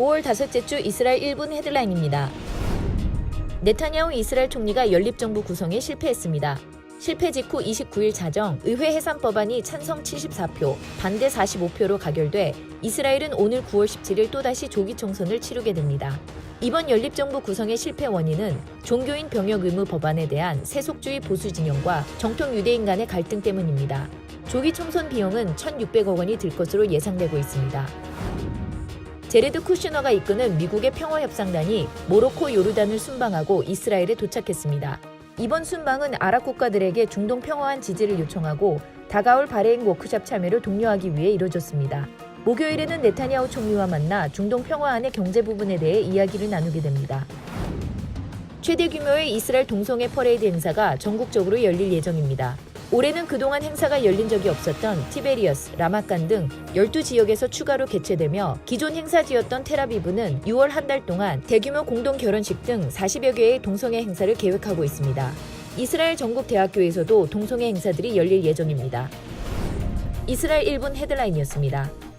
5월 다섯째 주 이스라엘 1분 헤드라인입니다. 네타냐후 이스라엘 총리가 연립정부 구성에 실패했습니다. 실패 직후 29일 자정 의회 해산 법안이 찬성 74표, 반대 45표로 가결돼 이스라엘은 오늘 9월 17일 또다시 조기 총선을 치르게 됩니다. 이번 연립정부 구성의 실패 원인은 종교인 병역 의무 법안에 대한 세속주의 보수 진영과 정통 유대인 간의 갈등 때문입니다. 조기 총선 비용은 1,600억 원이 들 것으로 예상되고 있습니다. 제레드 쿠슈너가 이끄는 미국의 평화협상단이 모로코 요르단을 순방하고 이스라엘에 도착했습니다. 이번 순방은 아랍 국가들에게 중동 평화한 지지를 요청하고 다가올 바레인 워크샵 참여를 독려하기 위해 이뤄졌습니다. 목요일에는 네타냐후 총리와 만나 중동 평화안의 경제 부분에 대해 이야기를 나누게 됩니다. 최대 규모의 이스라엘 동성애 퍼레이드 행사가 전국적으로 열릴 예정입니다. 올해는 그동안 행사가 열린 적이 없었던 티베리어스, 라마칸 등 12지역에서 추가로 개최되며 기존 행사지였던 테라비브는 6월 한 달 동안 대규모 공동 결혼식 등 40여 개의 동성애 행사를 계획하고 있습니다. 이스라엘 전국 대학교에서도 동성애 행사들이 열릴 예정입니다. 이스라엘 1분 헤드라인이었습니다.